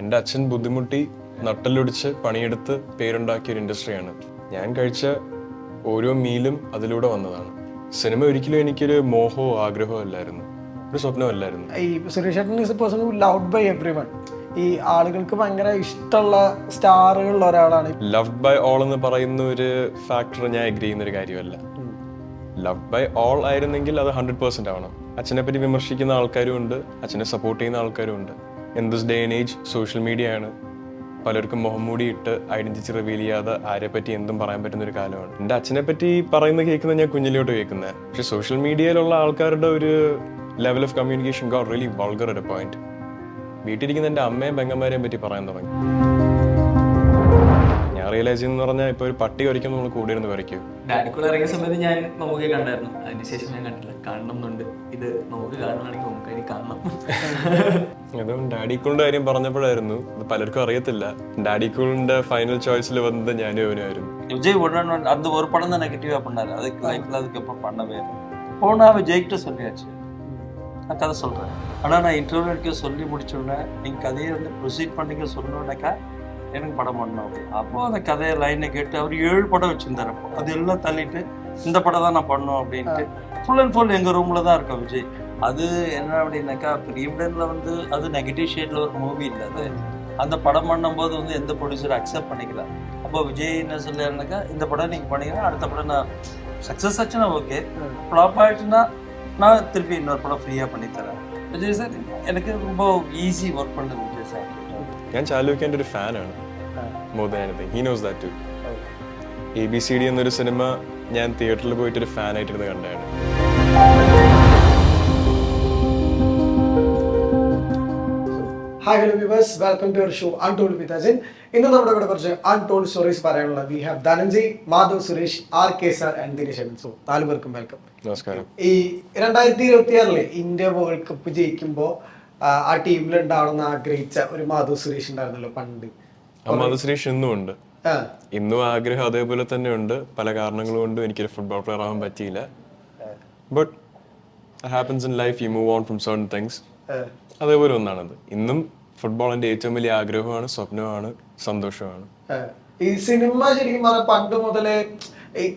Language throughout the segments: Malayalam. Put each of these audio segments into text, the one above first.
എന്റെ അച്ഛൻ ബുദ്ധിമുട്ടി നട്ടലൊടിച്ച് പണിയെടുത്ത് പേരുണ്ടാക്കിയ ഒരു ഇൻഡസ്ട്രിയാണ്. ഞാൻ കഴിച്ച ഓരോ മീലും അതിലൂടെ വന്നതാണ്. സിനിമ ഒരിക്കലും എനിക്കൊരു മോഹോ ആഗ്രഹമോ അല്ലായിരുന്നു. ഒരു സ്വപ്നമല്ലായിരുന്നു ഈ സുരേഷ് ചേട്ടൻ is a person loved by everyone ഈ ആളുകൾക്ക് ഭയങ്കര ഇഷ്ടമുള്ള സ്റ്റാറുകളുള്ള ഒരാളാണ്. ലവ് ബൈ ഓൾ എന്ന് പറയുന്ന ഒരു ഫാക്ടർ ഞാൻ എഗ്രി ചെയ്യുന്ന ഒരു കാര്യമല്ല. ലവ് ബൈ ഓൾ ആയിരുന്നെങ്കിൽ അത് ഹൺഡ്രഡ് പെർസെന്റ് ആവണം. അച്ഛനെ പറ്റി വിമർശിക്കുന്ന ആൾക്കാരും ഉണ്ട്. അച്ഛനെ സപ്പോർട്ട് ചെയ്യുന്ന ആൾക്കാരും ഉണ്ട്. In this day and age social media ആണ് പലർക്കും മുഖംമൂടി ഇട്ട് ഐഡന്റിറ്റി റിവീൽ ചെയ്യാതെ ആരെ പറ്റി എന്തും പറയാൻ പറ്റുന്ന ഒരു കാലമാണ്. എന്റെ അച്ഛനെ പറ്റി പറയുന്നത് കേൾക്കുന്നത് ഞാൻ കുഞ്ഞിലോട്ട് കേൾക്കുന്നത് പക്ഷെ സോഷ്യൽ മീഡിയയിലുള്ള ആൾക്കാരുടെ ഒരു level of communication got really vulgar at a point വീട്ടിലിരിക്കുന്ന എന്റെ അമ്മയും പെങ്ങന്മാരെയും പറ്റി പറയാൻ തുടങ്ങി. റിയലൈസ് ചെയ്യുന്ന പറഞ്ഞാൽ ഇപ്പോൾ ഒരു പട്ടി വരയ്ക്കും നമ്മൾ കൂടെ ഇരുന്ന് വരയ്ക്കും ഡാഡിക്കുള്ള ഇറങ്ങിയ സമയത്ത് ഞാൻ നമുക്ക് കണ്ടായിരുന്നു അതിനുശേഷം ഞാൻ കണ്ടില്ല കാണണം എന്നുണ്ട് ഇത് നമുക്ക് കാണുകയാണെങ്കിൽ നമുക്ക് ഇനി കാണണം അതും ഡാഡി കൂളിന്റെ കാര്യം പറഞ്ഞപ്പോഴായിരുന്നു ഇത് പലർക്കും അറിയത്തില്ല ഡാഡി കൂളിന്റെ ഫൈനൽ ചോയ്സിൽ വന്നത് ഞാനും അവനുമായിരുന്നു விஜய் உடனே அந்த ஒரு படம் தான் நெகட்டிவா பண்ணாரு அதுக்கு லைஃப்ல அதுக்கப்புறம் பண்ணவே இல்லை போனா அவன் ஜெயிக்கிட்ட சொல்லியாச்சு நான் கதை சொல்றேன் ஆனா நான் இன்டர்வியூ எடுக்க சொல்லி முடிச்ச உடனே நீங்க கதையை வந்து ப்ரொசீட் பண்ணிக்க சொன்னோடனக்கா எனக்கு படம் பண்ணணும் அப்போது அப்போ அந்த கதையை லைனை கேட்டு அவர் ஏழு படம் வச்சிருந்தாரு அப்போ. அது எல்லாம் தள்ளிட்டு இந்த படம் தான் நான் பண்ணணும் அப்படின்ட்டு ஃபுல் அண்ட் ஃபுல் எங்க ரூம்ல தான் இருக்கோம் விஜய். அது என்ன அப்படின்னாக்கா ரீம்டன்ல வந்து அது நெகட்டிவ் ஷேட்ல ஒரு மூவி இல்லை. அது அந்த படம் பண்ணும்போது வந்து எந்த ப்ரொடியூசர் அக்செப்ட் பண்ணிக்கல. அப்போ விஜய் என்ன சொல்லிருந்தாக்கா இந்த படம் நீங்க பண்ணிக்கலாம் அடுத்த படம் நான் சக்ஸஸ் ஆச்சுன்னா ஓகே ஃப்ளாப் ஆயிடுச்சுன்னா நான் திருப்பி இன்னொரு படம் ஃப்ரீயாக பண்ணித்தரேன். விஜய் சார் எனக்கு ரொம்ப ஈஸி ஒர்க் பண்ணுறது விஜய் சார் ഞാൻ ചാലുവിക്കാന്റെ ഒരു ഫാനാണ്. More than anything he knows that to A B C D എന്നൊരു സിനിമ ഞാൻ തിയേറ്ററിൽ പോയിട്ട് ഒരു ഫാനായിട്ടിരുന്ന് കണ്ടതാണ് hi hello viewers welcome to show untold with Ajin ഇന്ന് നമ്മുടെ കൂടെ കുറച്ച് അൺടോൾഡ് സ്റ്റോറീസ് പറയാനുള്ള we have Dhananjay Madhav Suresh R K sir and Dinesh so നാല് പേർക്കും വെൽക്കം നമസ്കാരം. ഈ രണ്ടായിരത്തി ഇരുപത്തി ആറിലെ ഇന്ത്യ വേൾഡ് കപ്പ് ജയിക്കുമ്പോൾ ആ ടീമിൽ ഉണ്ടാവണമെന്ന് ആഗ്രഹിച്ച ഒരു മാധു സുരേഷ് ഉണ്ടായിരുന്നല്ലോ പണ്ട്. മാധു സുരേഷ് ഇന്നും ഉണ്ട്. ഇന്നും ആഗ്രഹം അതേപോലെ തന്നെ ഉണ്ട്. പല കാരണങ്ങൾ കൊണ്ടും എനിക്കൊരു ഫുട്ബോൾ പ്ലെയർ ആവാൻ പറ്റിയില്ല. But happens in life you move on from certain things അതേപോലെ ഒന്നാണത്. ഇന്നും ഫുട്ബോളിന്റെ ഏറ്റവും വലിയ ആഗ്രഹമാണ് സ്വപ്നമാണ് സന്തോഷമാണ്. ഈ സിനിമ ശരിക്കും പറഞ്ഞാൽ പണ്ട് മുതലേ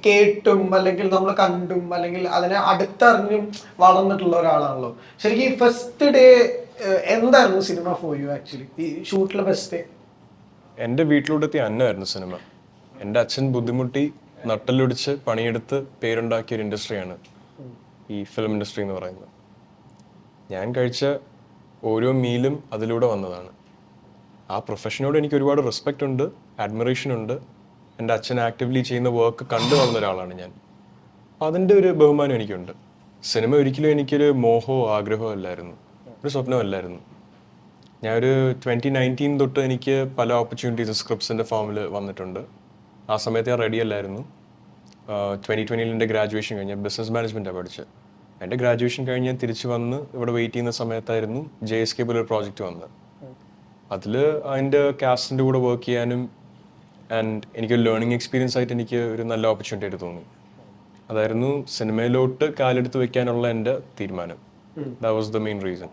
കേട്ടും അല്ലെങ്കിൽ നമ്മൾ കണ്ടും അല്ലെങ്കിൽ അതിനെ അടുത്തറിഞ്ഞും വളർന്നിട്ടുള്ള ഒരാളാണല്ലോ. ശരിക്കും ഈ ഫസ്റ്റ് ഡേ എന്തായിരുന്നു സിനിമ ഫോർ യു ആക്ച്വലി ഈ ഷൂട്ടിലെ ബെസ്റ്റ് എന്റെ വീട്ടിലോട്ടെത്തിയ അന്നമായിരുന്നു സിനിമ. എന്റെ അച്ഛൻ ബുദ്ധിമുട്ടി നട്ടലൊടിച്ച് പണിയെടുത്ത് പേരുണ്ടാക്കിയ ഒരു ഇൻഡസ്ട്രിയാണ് ഈ ഫിലിം ഇൻഡസ്ട്രി എന്ന് പറയുന്നത്. ഞാൻ കഴിച്ച ഓരോ മീലും അതിലൂടെ വന്നതാണ്. ആ പ്രൊഫഷനോട് എനിക്ക് ഒരുപാട് റെസ്പെക്റ്റ് ഉണ്ട് അഡ്മിറേഷൻ ഉണ്ട്. എന്റെ അച്ഛൻ ആക്റ്റീവ്ലി ചെയ്യുന്ന വർക്ക് കണ്ടു വളർന്ന ഒരാളാണ് ഞാൻ. അപ്പം അതിന്റെ ഒരു ബഹുമാനം എനിക്കുണ്ട്. സിനിമ ഒരിക്കലും എനിക്കൊരു മോഹമോ ആഗ്രഹമോ അല്ലായിരുന്നു. ഒരു സ്വപ്നമല്ലായിരുന്നു. ഞാൻ ഒരു ട്വന്റി നയന്റീൻ തൊട്ട് എനിക്ക് പല ഓപ്പർച്യൂണിറ്റീസ് സ്ക്രിപ്റ്റ്സിന്റെ ഫോമിൽ വന്നിട്ടുണ്ട്. ആ സമയത്ത് ഞാൻ റെഡി അല്ലായിരുന്നു. ട്വന്റി ട്വന്റിയിൽ എന്റെ ഗ്രാജുവേഷൻ കഴിഞ്ഞ് ബിസിനസ് മാനേജ്മെന്റാണ് പഠിച്ചത്. എന്റെ ഗ്രാജുവേഷൻ കഴിഞ്ഞ് ഞാൻ തിരിച്ച് വന്ന് ഇവിടെ വെയിറ്റ് ചെയ്യുന്ന സമയത്തായിരുന്നു ജെ എസ് കെ പോലൊരു പ്രോജക്റ്റ് വന്നത്. അതിൽ അതിന്റെ കാസ്റ്റിന്റെ കൂടെ വർക്ക് ചെയ്യാനും ആൻഡ് എനിക്കൊരു ലേണിംഗ് എക്സ്പീരിയൻസ് ആയിട്ട് എനിക്ക് ഒരു നല്ല ഓപ്പർച്യൂണിറ്റി ആയിട്ട് തോന്നി. അതായിരുന്നു സിനിമയിലോട്ട് കാലെടുത്ത് വെക്കാനുള്ള എന്റെ തീരുമാനം. That was the main reason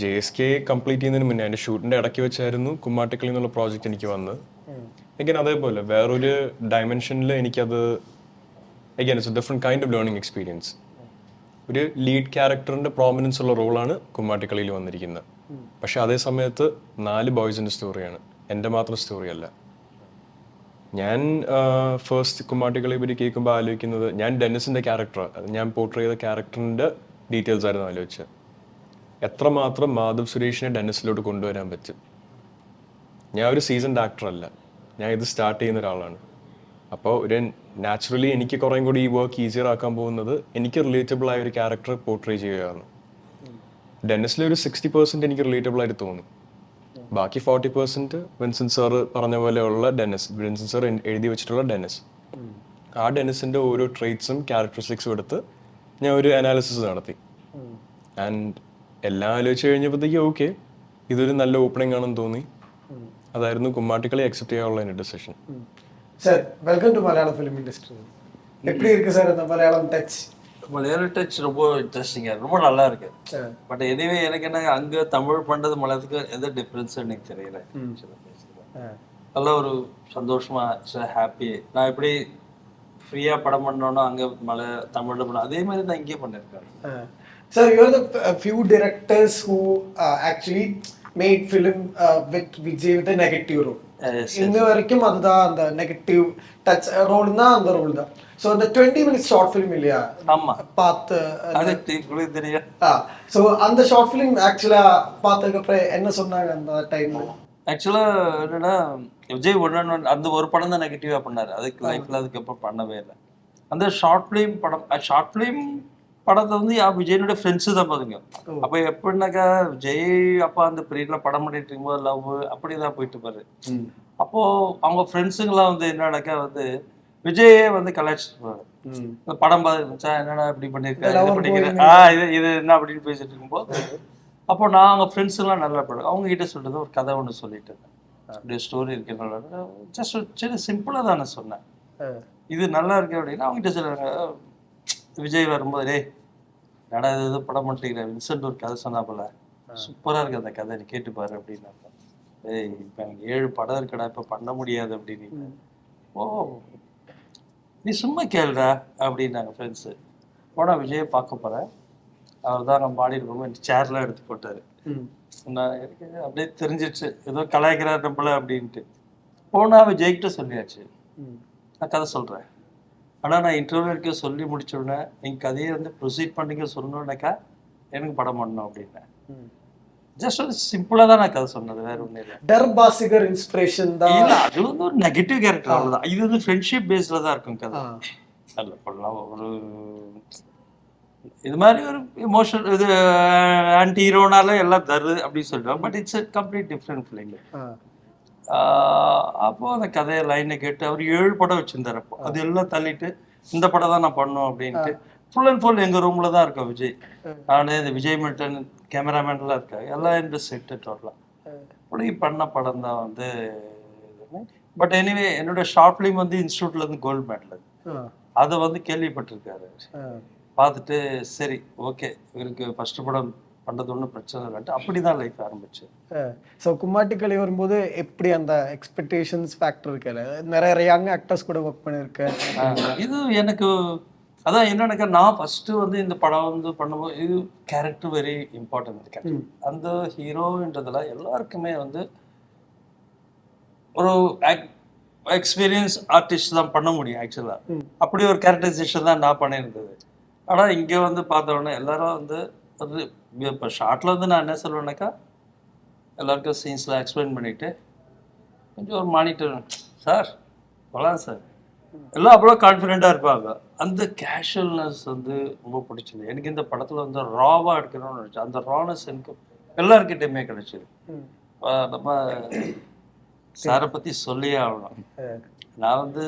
J S K complete ചെയ്യുന്നതിന് മുന്നേ എന്റെ ഷൂട്ടിന്റെ ഇടയ്ക്ക് വെച്ചായിരുന്നു കുമ്മാട്ടിക്കളി എന്നുള്ള പ്രോജക്റ്റ് എനിക്ക് വന്നത്. എങ്കിൽ അതേപോലെ വേറൊരു ഡയമെൻഷനിൽ എനിക്കത് it's a different kind of learning experience ഒരു ലീഡ് ക്യാരക്ടറിന്റെ പ്രോമിനൻസ് ഉള്ള റോളാണ് കുമ്മാട്ടിക്കളിയിൽ വന്നിരിക്കുന്നത്. പക്ഷെ അതേ സമയത്ത് നാല് ബോയ്സിന്റെ സ്റ്റോറിയാണ് എന്റെ മാത്രം സ്റ്റോറി അല്ല. ഞാൻ ഫസ്റ്റ് കുമ്മാട്ടികളെ പറ്റി കേൾക്കുമ്പോൾ ആലോചിക്കുന്നത് ഞാൻ ഡെന്നിസിന്റെ ക്യാരക്ടർ ഞാൻ പോർട്ട് ചെയ്ത ക്യാരക്ടറിന്റെ ഡീറ്റെയിൽസ് ആയിരുന്നു ആലോചിച്ചത്. എത്രമാത്രം മാധവ് സുരേഷിനെ ഡെന്നിസിലോട്ട് കൊണ്ടുവരാൻ പറ്റും? ഞാൻ ഒരു സീസൺ ഡാക്ടറല്ല ഞാൻ ഇത് സ്റ്റാർട്ട് ചെയ്യുന്ന ഒരാളാണ്. അപ്പോൾ ഒരു നാച്ചുറലി എനിക്ക് കുറേ കൂടി ഈ വർക്ക് ഈസിയർ ആക്കാൻ പോകുന്നത് എനിക്ക് റിലേറ്റബിൾ ആയ ഒരു ക്യാരക്ടർ പോർട്രേ ചെയ്യുകയാണ്. ഡെന്നിസിലെ ഒരു സിക്സ്റ്റി പെർസെന്റ് എനിക്ക് റിലേറ്റബിൾ ആയിട്ട് തോന്നി. ബാക്കി ഫോർട്ടി പെർസെന്റ് വിൻസൻ സാർ പറഞ്ഞ പോലെയുള്ള ഡെന്നിസ് വിൻസൻ സാർ എഴുതി വെച്ചിട്ടുള്ള ഡെന്നിസ്. ആ ഡെന്നിസിന്റെ ഓരോ ട്രേറ്റ്സും ക്യാരക്ടറിസ്റ്റിക്സും എടുത്ത് ഞാൻ ഒരു അനാലിസിസ് നടത്തി ആൻഡ് എല്ലാം ആലോചിച്ച് കഴിഞ്ഞപ്പോഴത്തേക്ക് ഓക്കെ ഇതൊരു നല്ല ഓപ്പണിംഗ് ആണെന്ന് തോന്നി അതായിരുന്നു കുമ്മാട്ടിക്കളി അക്സെപ്റ്റ് ചെയ്യാനുള്ള എൻ്റെ decision sir welcome to Malayala film industry எப்படி இருக்கு சார் இந்த மலையாளம் டச் மலையாள டச் ரொம்ப இன்ட்ரெஸ்டிங்காக ரொம்ப நல்லா இருக்கு பட் எனிவே எனக்கு என்ன அங்க தமிழ் பண்றது மலையாளத்துக்கு எந்த டிஃப்ரென்ஸ் எனக்கு தெரியல actually பேசுறது. நல்ல ஒரு சந்தோஷமா ஹாப்பி நான் எப்படி ஃப்ரீயா படம் பண்ணோன்னா அங்க மலை தமிழ்ல பண்ண அதே மாதிரி நான் இங்கே f- few directors who uh, actually made film uh, with Vijay with a negative role. Yes, இன்ன வரைக்கும் அதுதான் அந்த நெகட்டிவ் டச் ரோல் தான் அந்த ரோல் தான். ஸோ அந்த டுவெண்ட்டி மினிட்ஸ் ஷார்ட் ஃபிலிம் இல்லையா? ஆமா. பார்த்து உங்களுக்கு தெரியும்? ஸோ அந்த ஷார்ட் ஃபிலிம் ஆக்சுவலா பார்த்ததுக்கு அப்புறம் என்ன சொன்னாங்க அந்த டைம்ல ஆக்சுவலா என்னன்னா விஜய் ஒன்னு அந்த ஒரு படம் தான் நெகட்டிவா பண்ணாரு. அதுக்கு லைஃப்ல அதுக்கப்புறம் பண்ணவே இல்லை. அந்த ஷார்ட் ஃபிலிம் படம் ஷார்ட் ஃபிலிம் படத்தை வந்து யா விஜயனுடைய ஃப்ரெண்ட்ஸு தான் பாருங்க அப்போ எப்படின்னாக்கா விஜய் அப்பா அந்த பீரியட்ல படம் பண்ணிட்டு இருக்கும்போது லவ் அப்படிதான் போயிட்டு பாரு அப்போ அவங்க ஃப்ரெண்ட்ஸுங்கெல்லாம் வந்து என்னன்னாக்கா வந்து விஜயே வந்து கலாய்ச்சிட்டு இந்த படம் பார்த்து என்னடா இப்படி பண்ணிருக்காரு இது இது என்ன அப்படின்னு பேசிட்டு இருக்கும்போது அப்போ நான் அவங்க ஃப்ரெண்ட்ஸ் எல்லாம் நல்லா படம் அவங்க கிட்ட சொல்றது ஒரு கதை ஒன்று சொல்லிட்டு இருந்தேன். அப்படியே ஸ்டோரி இருக்கிறனால ஜஸ்ட் சின்ன சிம்பிளாக தானே சொன்னேன். இது நல்லா இருக்கு அப்படின்னா அவங்க கிட்ட சொல்றாங்க விஜய் வரும்போது டேய் நடா இது ஏதோ படம் பண்ணிட்டீங்க வின்சென்ட் ஒரு கதை சொன்னாப்புல சூப்பரா இருக்கு அந்த கதை நீ கேட்டு பாரு அப்படின்னாங்க ஏய் இப்போ எனக்கு ஏழு படம் இருக்குடா இப்போ பண்ண முடியாது அப்படின்னு. ஓ நீ சும்மா கேளுடா அப்படின்னாங்க ஃப்ரெண்ட்ஸு போனால் விஜயை பார்க்க போகிறேன் அவர் தான் பாடி இருக்கும் சேர்லாம் எடுத்து போட்டார். நான் எனக்கு அப்படியே தெரிஞ்சிடுச்சு. ஏதோ கலாய்க்கிறார் நம்மள அப்படின்ட்டு. போனால் விஜய்கிட்ட சொல்லியாச்சு. நான் கதை சொல்கிறேன் ஆனால் நான் இன்டர்வியூ இருக்க சொல்லி முடிச்ச உடனே நீங்கள் கதையை வந்து ப்ரொசீட் பண்ணிக்க சொல்லணுன்னாக்கா எனக்கு படம் பண்ணணும் அப்படின்னேன். ஜஸ்ட் ஒரு சிம்பிளாக தான் நான் கதை சொன்னது வேற ஒன்றும் இல்லை. டர் பாசிகர் இன்ஸ்பிரேஷன் தான். இல்ல அது வந்து ஒரு நெகட்டிவ் கேரக்டர் அவ்வளவுதான். இது வந்து ஃப்ரெண்ட்ஷிப் பேஸ்ல தான் இருக்கும் கதை. அல்ல பண்ணலாம் ஒரு இது மாதிரி ஒரு எமோஷனல் இது ஆன்டி ஹீரோனால எல்லாம் தருது அப்படின்னு சொல்லிடுவாங்க. But it's complete different film. அப்போ அந்த கதையை லைனை கேட்டு அவர் ஏழு படம் வச்சிருந்தாரு அப்போ. அது எல்லாம் தள்ளிட்டு இந்த படம் தான் நான் பண்ணோம் அப்படின்ட்டு. ஃபுல் அண்ட் ஃபுல் எங்க ரூம்ல தான் இருக்கோம் விஜய். நானே இந்த விஜய் மில்டன் கேமராமேன்லாம் இருக்காங்க. எல்லாம் இந்த செட்டு டோட்டலாம் அப்படி பண்ண படம் தான் வந்து பட் எனிவே என்னோட ஷார்ட் ஃபிலிம் வந்து இன்ஸ்டியூட்ல இருந்து கோல்டு மெடல். அதை. வந்து கேள்விப்பட்டிருக்காரு. பார்த்துட்டு சரி ஓகே இவருக்கு ஃபர்ஸ்ட் படம் பண்றது ஒன்றும் பிரச்சனை இல்லைன்ட்டு அப்படிதான் லைஃப் ஆரம்பிச்சு. ஸோ கும்மாட்டிக்களி வரும்போது எப்படி அந்த எக்ஸ்பெக்டேஷன்ஸ் ஃபேக்டர் இருக்குல்ல நிறைய யங் ஆக்டர்ஸ் கூட ஒர்க் பண்ணியிருக்கேன் இது எனக்கு அதான் என்னன்னா நான் ஃபர்ஸ்ட் வந்து இந்த படம் வந்து பண்ணும்போது இது கேரக்டர் வெரி இம்பார்ட்டன்ட் கேரக்டர் அந்த ஹீரோன்றதுல எல்லாருக்குமே வந்து ஒரு எக்ஸ்பீரியன்ஸ் ஆர்டிஸ்ட் தான் பண்ண முடியும் ஆக்சுவலா அப்படி ஒரு கேரக்டரைசேஷன் தான் நான் பண்ணியிருந்தது. ஆனா இங்க வந்து பார்த்த உடனே எல்லாரும் வந்து இப்போ ஷார்ட்ல வந்து நான் என்ன சொல்லுவேன்னாக்கா எல்லாருக்கும் சீன்ஸ்லாம் எக்ஸ்பிளைன் பண்ணிட்டு கொஞ்சம் ஒரு மானிட்டர் சார் போகலாம் சார். எல்லாம் அவ்வளோ கான்ஃபிடென்ட்டாக இருப்பாங்க. அந்த கேஷுவல்னஸ் வந்து ரொம்ப பிடிச்சது எனக்கு இந்த படத்தில் வந்து ராவாக எடுக்கணும்னு நினச்சேன். அந்த ரானஸ் எனக்கு எல்லாருக்கிட்டையுமே கிடைச்சிது. நம்ம சாரை பற்றி சொல்லியே ஆகணும். நான் வந்து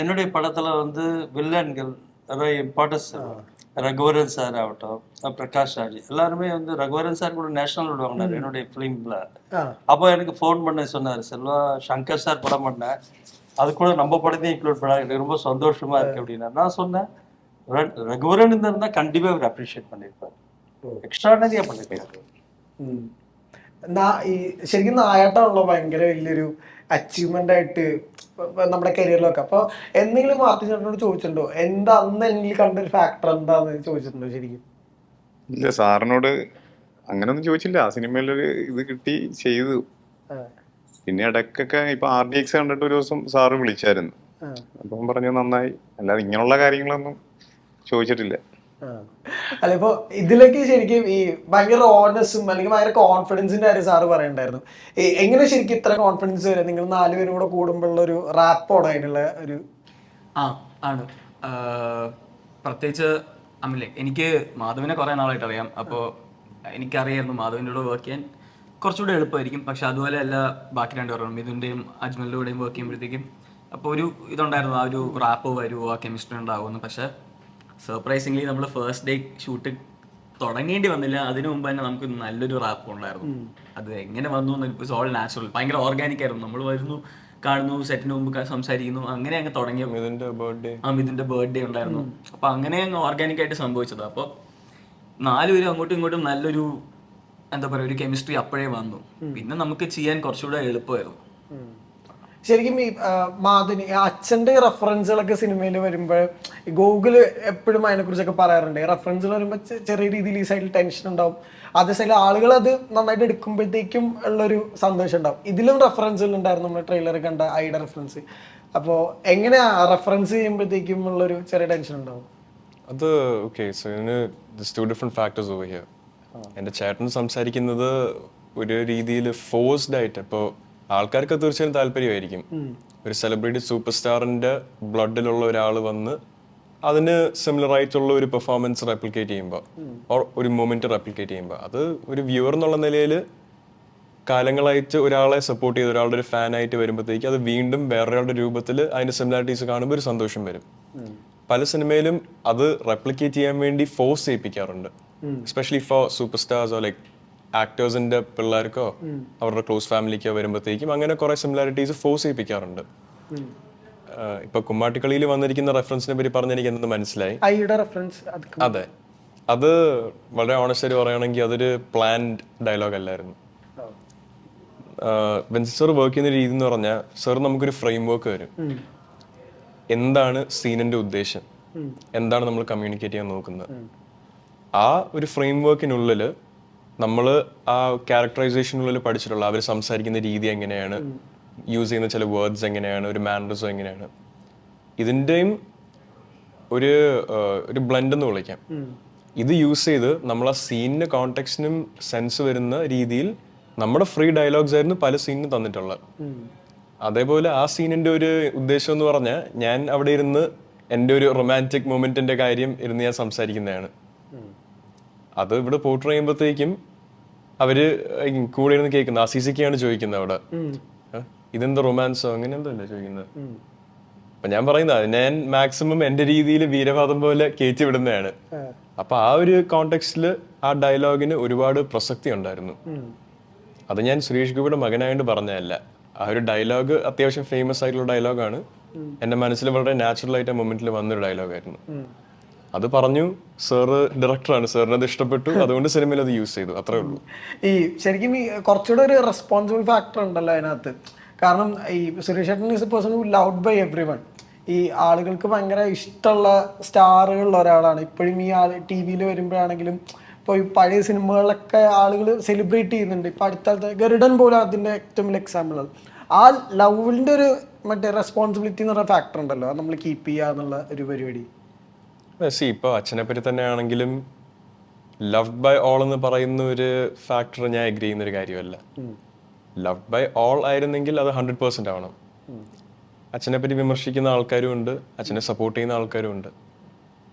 என்னுடைய படத்தில் வந்து வில்லன்கள் இம்பார்ட்டன்ஸ் ரகுவரன் சார் ஆகட்டும் அஹ் பிரகாஷ் ராஜ் எல்லாருமே வந்து ரகுவரன் சார் கூட நேஷனல் விடுவாங்க என்னுடைய ஃபிலிமில் ஆ. அப்போ எனக்கு ஃபோன் பண்ண சொன்னார் செல்வா சங்கர் சார் படம் பண்ணேன் அது கூட நம்ம படத்தையும் இன்க்ளூட் பண்ணாங்க எனக்கு ரொம்ப சந்தோஷமா இருக்கு அப்படின்னா நான் சொன்னேன் ர- ரகுவரன் இருந்திருந்தா கண்டிப்பா அவர் அப்ரிஷியேட் பண்ணியிருப்பார் എക്സ്ട്രാഡിനറിയാ பண்ணிருக்காரு ഉം. നാ- ഈ ശരിക്കും നായാട്ടമാണല്ലോ ഭയങ്കര വലിയൊരു അച്ചീവ്മെന്റ് ആയിട്ട് ഇപ്പൊ- ഇപ്പൊ നമ്മുടെ കരിയറിലൊക്കെ. അപ്പൊ എന്തെങ്കിലും മാർട്ടിൻ ചേട്ടനോട് ചോദിച്ചിട്ടുണ്ടോ? എന്താ അന്ന് എന്നിൽ കണ്ട ഒരു ഫാക്ടർ എന്താന്ന് ചോദിച്ചിട്ടുണ്ടോ ശരിക്കും? ഇല്ല സാറിനോട് അങ്ങനൊന്നും ചോദിച്ചില്ല. ആ സിനിമയിലൊരു ഇത് കിട്ടി ചെയ്തു. പിന്നെ ഇടയ്ക്കൊക്കെ ഇപ്പൊ ആർ ഡി എക്സ് കണ്ടിട്ട് ഒരു ദിവസം സാറ് വിളിച്ചായിരുന്നു. അപ്പം പറഞ്ഞു നന്നായി. അല്ലാതെ ഇങ്ങനെയുള്ള കാര്യങ്ങളൊന്നും ചോദിച്ചിട്ടില്ല. അല്ല ഇപ്പൊ ഇതിലൊക്കെ ശരിക്കും ഈ ഭയങ്കര ഓണസും അല്ലെങ്കിൽ ഭയങ്കര കോൺഫിഡൻസിന്റെ കാര്യം സാറ് പറയണ്ടായിരുന്നു. എങ്ങനെ ശരിക്കും ഇത്ര കോൺഫിഡൻസ് വരെ? നിങ്ങൾ നാലുപേരും കൂടെ കൂടുമ്പോഴുള്ള ഒരു റാപ്പോടെ അതിനുള്ള ഒരു ആ ആണ്. പ്രത്യേകിച്ച് അമ്മല്ലേ എനിക്ക് മാധവിനെ കുറേ നാളായിട്ട് അറിയാം. അപ്പോൾ എനിക്കറിയായിരുന്നു മാധവിന്റെ കൂടെ വർക്ക് ചെയ്യാൻ. കുറച്ചുകൂടെ എളുപ്പമായിരിക്കും. പക്ഷെ അതുപോലെ അല്ല ബാക്കി രണ്ടുപേരും മിഥുന്റെയും അജ്മലിന്റെ കൂടെയും വർക്ക് ചെയ്യുമ്പോഴത്തേക്കും അപ്പോൾ ഒരു ഇതുണ്ടായിരുന്നു ആ ഒരു റാപ്പ് വരുമോ ആ കെമിസ്ട്രി ഉണ്ടാവുമെന്ന്. പക്ഷെ സർപ്രൈസിംഗ്ലി നമ്മൾ ഫസ്റ്റ് ഡേ ഷൂട്ട് തുടങ്ങേണ്ടി വന്നില്ല. അതിനു മുമ്പ് തന്നെ നമുക്ക് നല്ലൊരു റാപ്പ് ഉണ്ടായിരുന്നു അത് എങ്ങനെ വന്നു ഇറ്റ്സ് ഓൾ നാച്ചുറൽ ഭയങ്കര ഓർഗാനിക് ആയിരുന്നു. നമ്മൾ വരുന്നു കാണുന്നു സെറ്റിന് മുമ്പ് സംസാരിക്കുന്നു. അങ്ങനെ അങ്ങ് തുടങ്ങി മിഥുന്റെ ബർത്ത്ഡേ അമിതിന്റെ ബർത്ത്ഡേ ഉണ്ടായിരുന്നു. അപ്പൊ അങ്ങനെ അങ്ങ് ഓർഗാനിക് ആയിട്ട് സംഭവിച്ചത്. അപ്പോൾ നാലുപേരും അങ്ങോട്ടും ഇങ്ങോട്ടും നല്ലൊരു എന്താ പറയുക ഒരു കെമിസ്ട്രി അപ്പോഴേ വന്നു. പിന്നെ നമുക്ക് ചെയ്യാൻ കുറച്ചുകൂടെ എളുപ്പമായിരുന്നു. ശരിക്കും ഈ ആ, മാധുനി ആ അച്ഛന്റെ റെഫറൻസുകളൊക്കെ സിനിമയിൽ വരുമ്പോൾ ഗൂഗിൾ എപ്പോഴും അതിനെ കുറിച്ചൊക്കെ പറയാറുണ്ട് റെഫറൻസുകൾ വരുമ്പോൾ ചെറിയ രീതിയിൽ ഈ സൈഡിൽ ടെൻഷൻ ഉണ്ടാവും. അതേ സൈഡിൽ ആളുകൾ അത് നന്നായിട്ട് എടുക്കുമ്പോഴത്തേക്കും ഉള്ളൊരു സന്തോഷം ഉണ്ടാവും. ഇതിലും റെഫറൻസുകൾ ഉണ്ടായിരുന്നു നമ്മുടെ ട്രെയിലർ കണ്ട ഐയുടെ റെഫറൻസ് അപ്പോൾ എങ്ങനെയാ റെഫറൻസ് ചെയ്യുമ്പോഴത്തേക്കും ഉള്ളൊരു ചെറിയ ടെൻഷൻ ഉണ്ടാവും? അത് ഓക്കെ സോ ഇതിന് this two different factors over here എന്റെ ചേട്ടൻ സംസാരിക്കുന്നത് ഒരു രീതിയിൽ ഫോഴ്സ്ഡ് ആയിട്ട് ഇപ്പോൾ ആൾക്കാർക്ക് തീർച്ചയായും താല്പര്യമായിരിക്കും. ഒരു സെലിബ്രിറ്റി സൂപ്പർ സ്റ്റാറിന്റെ ബ്ലഡിലുള്ള ഒരാൾ വന്ന് അതിന് സിമിലർ ആയിട്ടുള്ള ഒരു പെർഫോമൻസ് റെപ്ലിക്കേറ്റ് ചെയ്യുമ്പോൾ ഓർ ഒരു മൊമെന്റ് റെപ്ലിക്കേറ്റ് ചെയ്യുമ്പോൾ അത് ഒരു വ്യൂവർ എന്നുള്ള നിലയിൽ കാലങ്ങളായിട്ട് ഒരാളെ സപ്പോർട്ട് ചെയ്ത് ഒരാളുടെ ഒരു ഫാനായിട്ട് വരുമ്പോഴത്തേക്ക് അത് വീണ്ടും വേറൊരാളുടെ രൂപത്തിൽ അതിന്റെ സിമിലാരിറ്റീസ് കാണുമ്പോൾ ഒരു സന്തോഷം വരും. പല സിനിമയിലും അത് റെപ്ലിക്കേറ്റ് ചെയ്യാൻ വേണ്ടി force ചെയ്യിപ്പിക്കാറുണ്ട്. Especially for super stars or like ആക്ടേഴ്സിന്റെ പിള്ളേർക്കോ അവരുടെ ക്ലോസ് ഫാമിലിക്കോ വരുമ്പോഴത്തേക്കും അങ്ങനെ കുറെ സിമിലാരിറ്റീസ് ഫോഴ്സ് ചെയ്യിപ്പിക്കാറുണ്ട് ഇപ്പൊ കുമ്മാട്ടിക്കളിയിൽ വന്നിരിക്കുന്ന റെഫറൻസിനെ പറ്റി പറഞ്ഞ എനിക്ക് എന്തെന്ന് മനസ്സിലായി റെഫറൻസ് അതെ അത്. വളരെ ഓണസ്റ്റായി പറയുകയാണെങ്കിൽ അതൊരു പ്ലാൻഡ് ഡയലോഗ് അല്ലായിരുന്നു. വെൻസി സർ വർക്ക് ചെയ്യുന്ന രീതി എന്ന് പറഞ്ഞാൽ സർ നമുക്കൊരു ഫ്രെയിം വർക്ക് വരും എന്താണ് സീനിന്റെ ഉദ്ദേശം? എന്താണ് നമ്മൾ കമ്മ്യൂണിക്കേറ്റ് ചെയ്യാൻ നോക്കുന്നത്? ആ ഒരു ഫ്രെയിം വർക്കിനുള്ളിൽ നമ്മൾ ആ ക്യാരക്ടറൈസേഷനുള്ളിൽ പഠിച്ചിട്ടുള്ള അവർ സംസാരിക്കുന്ന രീതി എങ്ങനെയാണ് യൂസ് ചെയ്യുന്ന ചില വേർഡ്സ് എങ്ങനെയാണ് ഒരു മാനറിസം എങ്ങനെയാണ്. ഇതിന്റെയും ഒരു ഒരു ബ്ലെൻഡ് എന്ന് വിളിക്കാം. ഇത് യൂസ് ചെയ്ത് നമ്മൾ ആ സീനിന് കോണ്ടെക്സ്റ്റിനും സെൻസ് വരുന്ന രീതിയിൽ നമ്മുടെ ഫ്രീ ഡയലോഗ്സ് ആയിരുന്നു പല സീനിനും തന്നിട്ടുള്ളത്. അതേപോലെ ആ സീനിന്റെ ഒരു ഉദ്ദേശം എന്ന് പറഞ്ഞാൽ ഞാൻ അവിടെ ഇരുന്ന് എന്റെ ഒരു റൊമാന്റിക് മൊമെന്റിന്റെ കാര്യം ഇരുന്ന് ഞാൻ സംസാരിക്കുന്നതാണ്. അത് ഇവിടെ പോർട്ട് ചെയ്യുമ്പോഴത്തേക്കും അവർ കൂടെ ഇരുന്ന് കേൾക്കുന്നത് അസീസിക്കാണ് ചോദിക്കുന്നത് അവിടെ? ഇതെന്താ റൊമാൻസോ? അങ്ങനെ എന്തോ അല്ലേ ചോദിക്കുന്നത്? അപ്പൊ ഞാൻ പറയുന്നത് ഞാൻ മാക്സിമം എന്റെ രീതിയിൽ വീരവാദം പോലെ കയറ്റി വിടുന്നതാണ്. അപ്പൊ ആ ഒരു കോണ്ടെക്സ്റ്റിൽ ആ ഡയലോഗിന് ഒരുപാട് പ്രസക്തി ഉണ്ടായിരുന്നു. അത് ഞാൻ സുരേഷ് ഗോപിയുടെ മകനായോണ്ട് പറഞ്ഞതല്ല. ആ ഒരു ഡയലോഗ് അത്യാവശ്യം ഫേമസ് ആയിട്ടുള്ള ഡയലോഗാണ് എന്റെ മനസ്സിൽ വളരെ നാച്ചുറൽ ആയിട്ട് ആ മൊമെന്റിൽ വന്നൊരു ഡയലോഗായിരുന്നു അത് പറഞ്ഞു സാറ് ഡയറക്ടറാണ് സാറിന് അത് ഇഷ്ടപ്പെട്ടു. അതുകൊണ്ട് സിനിമയിൽ അത് യൂസ് ചെയ്തു. അത്രേ ഉള്ളൂ. ഈ ശരിക്കും ഈ കുറച്ചുകൂടെ ഒരു റെസ്പോൺസിബിൾ ഫാക്ടർ ഉണ്ടല്ലോ അതിനകത്ത്. കാരണം ഈ സുരേഷ് ഏട്ടൻ is a person loved by everyone ഈ ആളുകൾക്ക് ഭയങ്കര ഇഷ്ടമുള്ള സ്റ്റാറുകളുള്ള ഒരാളാണ്. ഇപ്പോഴും ഈ ആൾ ടി വിയിൽ വരുമ്പോഴാണെങ്കിലും ഇപ്പോൾ ഈ പഴയ സിനിമകളിലൊക്കെ ആളുകൾ സെലിബ്രേറ്റ് ചെയ്യുന്നുണ്ട്. ഇപ്പം അടുത്ത ഗരുഡൻ പോലും അതിന്റെ ഏറ്റവും വലിയ എക്സാമ്പിളാണ് ആ ലവിന്റെ ഒരു മറ്റേ റെസ്പോൺസിബിലിറ്റി എന്ന് പറഞ്ഞ ഫാക്ടർ ഉണ്ടല്ലോ. അത് നമ്മൾ കീപ്പ് ചെയ്യുക എന്നുള്ള ഒരു പരിപാടി. സി ഇപ്പോൾ അച്ഛനെ പറ്റി തന്നെ ആണെങ്കിലും ലവ്ഡ് ബൈ ഓൾ എന്ന് പറയുന്ന ഒരു ഫാക്ടർ ഞാൻ എഗ്രി ചെയ്യുന്ന ഒരു കാര്യമല്ല. ലവ്ഡ് ബൈ ഓൾ ആയിരുന്നെങ്കിൽ അത് ഹൺഡ്രഡ് പെർസെന്റ് ആവണം. അച്ഛനെ പറ്റി വിമർശിക്കുന്ന ആൾക്കാരും ഉണ്ട് അച്ഛനെ സപ്പോർട്ട് ചെയ്യുന്ന ആൾക്കാരും ഉണ്ട്.